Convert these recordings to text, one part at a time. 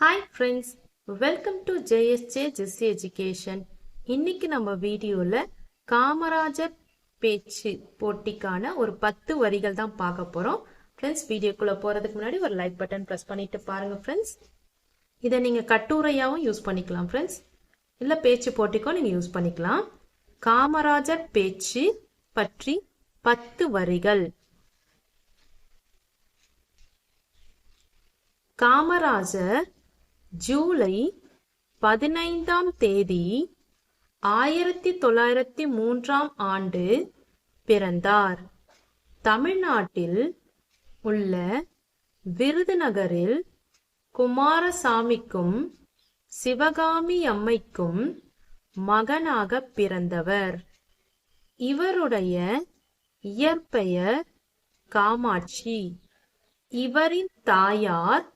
Hi friends welcome to JSJ Jessy education இன்னைக்கு நம்ம வீடியோவில் காமராஜர் பேச்சு போட்டிக்கான ஒரு பத்து வரிகள் தான் பார்க்க போகிறோம் ஃப்ரெண்ட்ஸ் வீடியோக்குள்ளே போகிறதுக்கு முன்னாடி ஒரு லைக் பட்டன் ப்ரெஸ் பண்ணிட்டு பாருங்கள் ஃப்ரெண்ட்ஸ் இதை நீங்கள் கட்டுரையாகவும் யூஸ் பண்ணிக்கலாம் ஃப்ரெண்ட்ஸ் இல்லை பேச்சு போட்டிக்கும் நீங்கள் யூஸ் பண்ணிக்கலாம். காமராஜர் பேச்சு பற்றி பத்து வரிகள். காமராஜர் ஜூலை பதினைந்தாம் தேதி ஆயிரத்தி தொள்ளாயிரத்தி மூன்றாம் ஆண்டு பிறந்தார். தமிழ்நாட்டில் உள்ள விருதுநகரில் குமாரசாமிக்கும் சிவகாமி அம்மைக்கும் மகனாக பிறந்தவர். இவருடைய இயற்பெயர் காமாட்சி. இவரின் தாயார்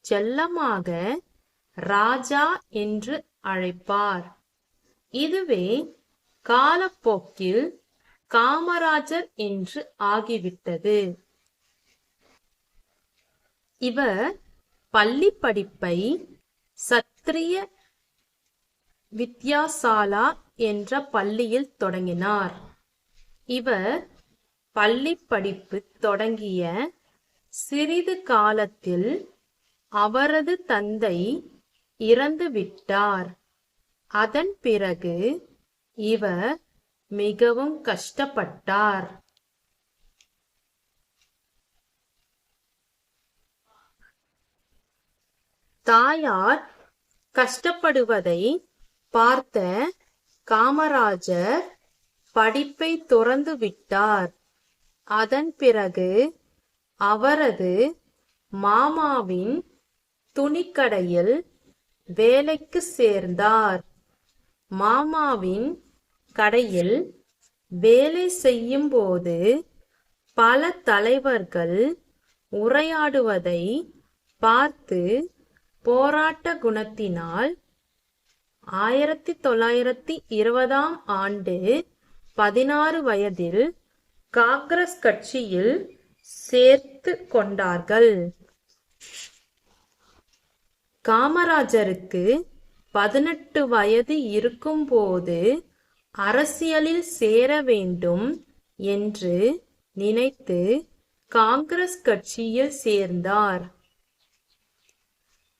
செல்லமாக ராஜா என்று அழைப்பார். இதுவே காலப்போக்கில் காமராஜர் என்று ஆகிவிட்டது. இவர் பள்ளி படிப்பை சத்திரிய வித்யாசாலா என்ற பள்ளியில் தொடங்கினார். இவர் பள்ளி படிப்பு தொடங்கிய சிறிது காலத்தில் அவரது தந்தை இறந்துவிட்டார். அதன் பிறகு இவர் மிகவும் கஷ்டப்பட்டார். தாயார் கஷ்டப்படுவதை பார்த்த காமராஜர் படிப்பை துறந்து விட்டார் அதன் பிறகு அவரது மாமாவின் துணிக்கடையில் வேலைக்கு சேர்ந்தார். மாமாவின் கடையில் வேலை செய்யும்போது பல தலைவர்கள் உரையாடுவதை பார்த்து போராட்ட குணத்தினால் ஆயிரத்தி தொள்ளாயிரத்தி இருபதாம் ஆண்டு பதினாறு வயதில் காங்கிரஸ் கட்சியில் சேர்த்து கொண்டார்கள். காமராஜருக்கு பதினெட்டு வயது இருக்கும்போது அரசியலில் சேர வேண்டும் என்று நினைத்து காங்கிரஸ் கட்சியில் சேர்ந்தார்.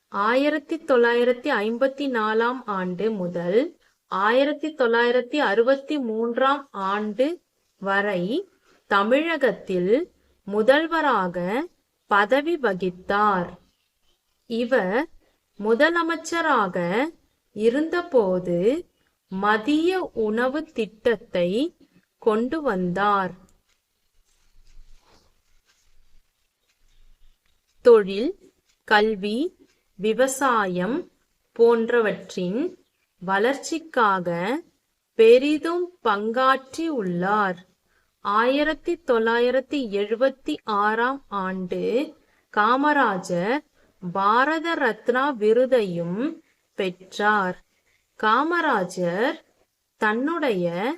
ஆயிரத்தி தொள்ளாயிரத்தி ஐம்பத்தி நாலாம் ஆண்டு முதல் ஆயிரத்தி தொள்ளாயிரத்தி அறுபத்தி மூன்றாம் ஆண்டு வரை தமிழகத்தில் முதல்வராக பதவி வகித்தார். இவர் முதலமைச்சராக இருந்தபோது மதிய உணவு திட்டத்தை கொண்டு வந்தார். தொழில் கல்வி விவசாயம் போன்றவற்றின் வளர்ச்சிக்காக பெரிதும் பங்காற்றி உள்ளார். ஆயிரத்தி தொள்ளாயிரத்தி எழுபத்தி ஆறாம் ஆண்டு காமராஜர் பாரத ரத்னா விருதையும் பெற்றார். காமராஜர் தன்னுடைய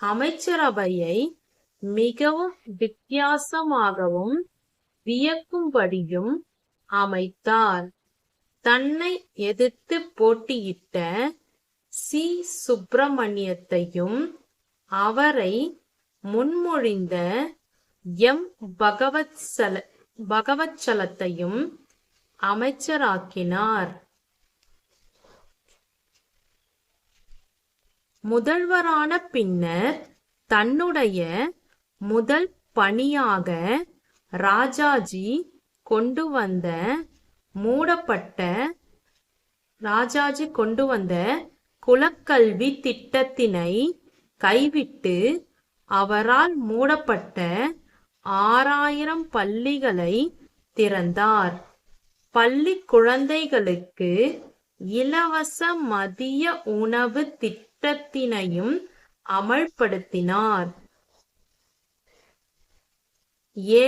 அமைச்சரவையை மிகவும் வித்தியாசமாகவும் வியக்கும்படியும் அமைத்தார். தன்னை எதிர்த்து போட்டியிட்ட சி. சுப்பிரமணியத்தையும் அவரை முன்மொழிந்த எம். பகவத்சல பகவத்சலத்தையும் அமைச்சராக்கினார். முதல்வரான பின்னர் தன்னுடைய முதல் பணியாக ராஜாஜி கொண்டு வந்த மூடப்பட்ட ராஜாஜி கொண்டு வந்த குலக்கல்வி திட்டத்தினை கைவிட்டு அவரால் மூடப்பட்ட ஆறாயிரம் பள்ளிகளை திறந்தார். பள்ளி குழந்தைகளுக்கு இலவச மதிய உணவு திட்டத்தினையும் அமல்படுத்தினார்.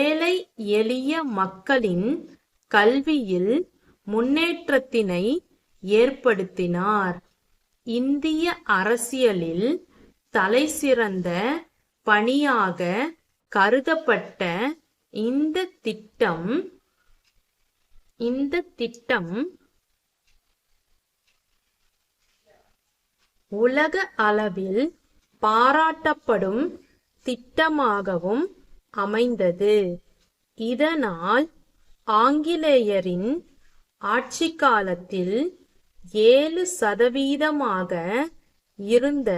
ஏழை எளிய மக்களின் கல்வியில் முன்னேற்றத்தினை ஏற்படுத்தினார். இந்திய அரசியலில் தலைசிறந்த பணியாக கருதப்பட்ட இந்த திட்டம் இந்த திட்டம் உலக அளவில் பாராட்டப்படும் திட்டமாகவும் அமைந்தது. இதனால் ஆங்கிலேயரின் ஆட்சி காலத்தில் ஏழு சதவீதமாக இருந்த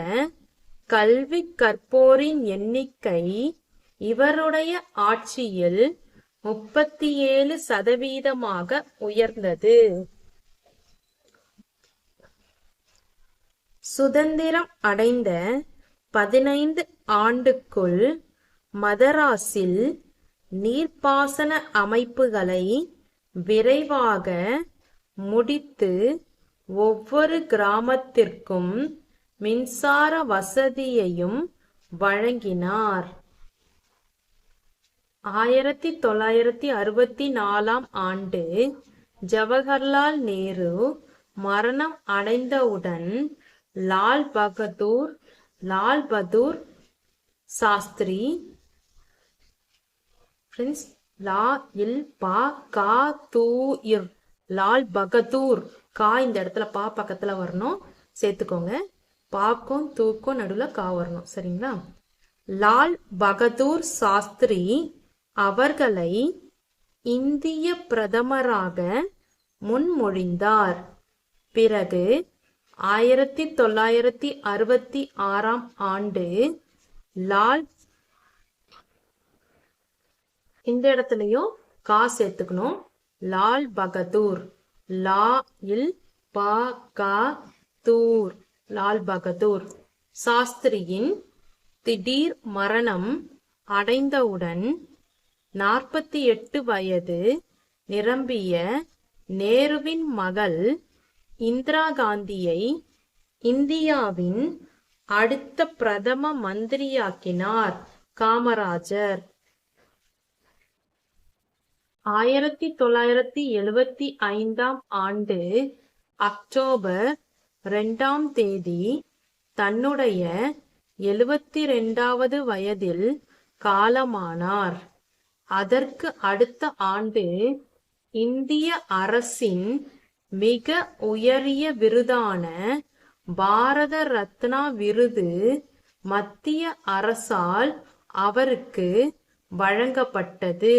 கல்வி கற்போரின் எண்ணிக்கை இவருடைய ஆட்சியில் முப்பத்தி ஏழு சதவீதமாக உயர்ந்தது. சுதந்திரம் அடைந்த பதினைந்து ஆண்டுக்குள் மதராஸில் நீர்ப்பாசன அமைப்புகளை விரைவாக முடித்து ஒவ்வொரு கிராமத்திற்கும் மின்சார வசதியையும் வழங்கினார். ஆயிரத்தி தொள்ளாயிரத்தி அறுபத்தி நாலாம் ஆண்டு ஜவஹர்லால் நேரு மரணம் அடைந்தவுடன் லால் பகதூர் லால் பகதூர் சாஸ்திரி ஃப்ரெண்ட்ஸ் லா இல் பா கா தூ இர் லால் பகதூர் கா இந்த இடத்துல பா பக்கத்துல வரணும். சேர்த்துக்கோங்க. பாக்கும் தூக்கும் நடுவில் கா வரணும். சரிங்களா? லால் பகதூர் சாஸ்திரி அவர்களை இந்திய பிரதமராக முன்மொழிந்தார். பிறகு ஆயிரத்தி தொள்ளாயிரத்தி அறுபத்தி ஆறாம் ஆண்டு லால் இந்த இடத்துலயும் கா சேர்த்துக்கணும் லால் பகதூர். லா இல் பா கா தூர் லால் பகதூர். சாஸ்திரியின் திடீர் மரணம் அடைந்தவுடன் நாற்பத்தி எட்டு வயது நிரம்பிய நேருவின் மகள் இந்திரா காந்தியை இந்தியாவின் அடுத்த பிரதம மந்திரியாக்கினார் காமராஜர். ஆயிரத்தி தொள்ளாயிரத்தி எழுவத்தி ஐந்தாம் ஆண்டு அக்டோபர் இரண்டாம் தேதி தன்னுடைய எழுபத்தி ரெண்டாவது வயதில் காலமானார். அதற்கு அடுத்த ஆண்டு இந்திய அரசின் மிக உயரிய விருதான பாரத ரத்னா விருது மத்திய அரசால் அவருக்கு வழங்கப்பட்டது.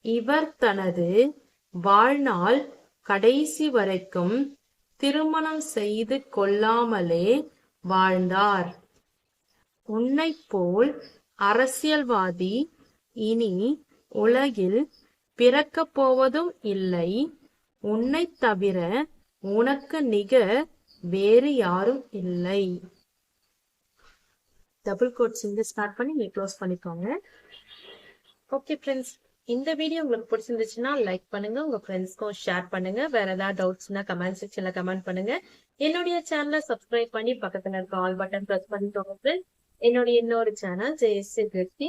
இவர் தனது வாழ்நாள் கடைசி வரைக்கும் திருமணம் செய்து கொள்ளாமலே வாழ்ந்தார். உன்னை போல் அரசியல்வாதி இனி உலகில் பிறக்கப் போவதும் இல்லை. உன்னை தவிர உனக்கு நிகர் வேறு யாரும் இல்லை. டபுள் கோட்ஸ் இங்க ஸ்டார்ட் பண்ணி நீ க்ளோஸ் பண்ணிக்கோங்க. ஓகே ஃப்ரெண்ட்ஸ் இந்த வீடியோ உங்களுக்கு பிடிச்சிருந்துச்சுன்னா லைக் பண்ணுங்க உங்க ஃப்ரெண்ட்ஸ்க்கும் ஷேர் பண்ணுங்க. வேற ஏதாவது டவுட்ஸ்னா கமெண்ட் செக்ஷன்ல கமெண்ட் பண்ணுங்க. என்னுடைய சேனலை சப்ஸ்கிரைப் பண்ணி பக்கத்துல இருக்க ஆல் பட்டன் பிரஸ் பண்ணிக்கோங்க ஃப்ரெண்ட்ஸ் என்னுடைய இன்னொரு channel Jayashree Tripti